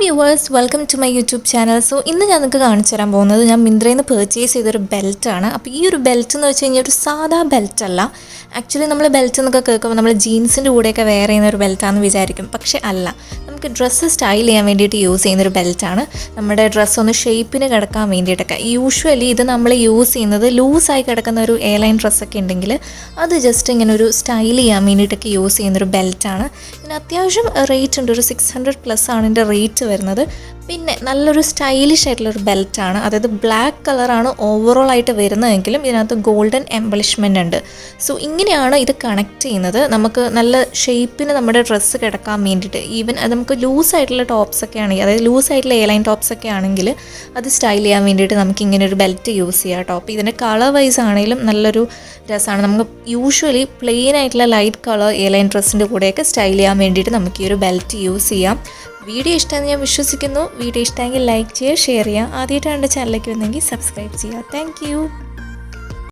Viewers welcome to my YouTube channel so ഇന്ന് ഞാൻ നിങ്ങൾക്ക് കാണിച്ചു തരാൻ പോകുന്നത് ഞാൻ മിന്ത്രയിൽ നിന്ന് പർച്ചേസ് ചെയ്തൊരു ബെൽറ്റാണ് അപ്പോൾ ഈ ഒരു ബെൽറ്റ് എന്ന് വെച്ച് കഴിഞ്ഞാൽ ഒരു സാധാ ബെൽറ്റ് അല്ല. ആക്ച്വലി നമ്മൾ ബെൽറ്റ് എന്നൊക്കെ കേൾക്കുമ്പോൾ നമ്മൾ ജീൻസിന്റെ കൂടെയൊക്കെ വെയർ ചെയ്യുന്ന ഒരു ബെൽറ്റാണെന്ന് വിചാരിക്കും. പക്ഷേ അല്ല. നമുക്ക് ഡ്രസ്സ് സ്റ്റൈൽ ചെയ്യാൻ വേണ്ടിയിട്ട് യൂസ് ചെയ്യുന്ന ഒരു ബെൽറ്റാണ് നമ്മുടെ ഡ്രസ്സ് ഒന്ന് ഷേപ്പിന് കിടക്കാൻ വേണ്ടിയിട്ടൊക്കെ. യൂഷ്വലി ഇത് നമ്മൾ യൂസ് ചെയ്യുന്നത് ലൂസായി കിടക്കുന്ന ഒരു എയർലൈൻ ഡ്രസ്സൊക്കെ ഉണ്ടെങ്കിൽ അത് ജസ്റ്റ് ഇങ്ങനെ ഒരു സ്റ്റൈൽ ചെയ്യാൻ വേണ്ടിയിട്ടൊക്കെ യൂസ് ചെയ്യുന്നൊരു ബെൽറ്റാണ് ഇതിന് അത്യാവശ്യം റേറ്റ് ഉണ്ട്. ഒരു സിക്സ് ഹൺഡ്രഡ് പ്ലസ് ആണ് ഇതിന്റെ റേറ്റ് വരുന്നത്. പിന്നെ നല്ലൊരു സ്റ്റൈലിഷ് ആയിട്ടുള്ള ആയിട്ടുള്ളൊരു ബെൽറ്റാണ് അതായത് ബ്ലാക്ക് കളറാണ് ഓവറോൾ ആയിട്ട് വരുന്നതെങ്കിലും ഇതിനകത്ത് ഗോൾഡൻ എംബലിഷ്മെന്റ് ഉണ്ട്. സോ ഇങ്ങനെയാണ് ഇത് കണക്ട് ചെയ്യുന്നത്. നമുക്ക് നല്ല ഷേപ്പിന് നമ്മുടെ ഡ്രസ്സ് കിടക്കാൻ വേണ്ടിയിട്ട്. ഈവൻ അത് നമുക്ക് ലൂസ് ആയിട്ടുള്ള ടോപ്സ് ഒക്കെ ആണെങ്കിൽ അതായത് ലൂസ് ആയിട്ടുള്ള എയർലൈൻ ടോപ്സ് ഒക്കെ ആണെങ്കിൽ അത് സ്റ്റൈൽ ചെയ്യാൻ വേണ്ടിയിട്ട് നമുക്ക് ഇങ്ങനെ ഒരു ബെൽറ്റ് യൂസ് ചെയ്യാം ടോപ്പ് ഇതിന്റെ കളർ വൈസ് ആണെങ്കിലും നല്ലൊരു രസമാണ്. നമുക്ക് യൂഷ്വലി പ്ലെയിൻ ആയിട്ടുള്ള ലൈറ്റ് കളർ എയർലൈൻ ഡ്രസ്സിന്റെ കൂടെയൊക്കെ സ്റ്റൈൽ ചെയ്യാൻ വേണ്ടിയിട്ട് നമുക്ക് ഈ ഒരു ബെൽറ്റ് യൂസ് ചെയ്യാം. വീഡിയോ ഇഷ്ടമെന്ന് ഞാൻ വിശ്വസിക്കുന്നു. വീഡിയോ ഇഷ്ടമെങ്കിൽ ലൈക്ക് ചെയ്യുക ഷെയർ ചെയ്യുക. ആദ്യമായിട്ടാണ് എന്റെ ചാനലിലേക്ക് വന്നെങ്കിൽ സബ്സ്ക്രൈബ് ചെയ്യുക. താങ്ക്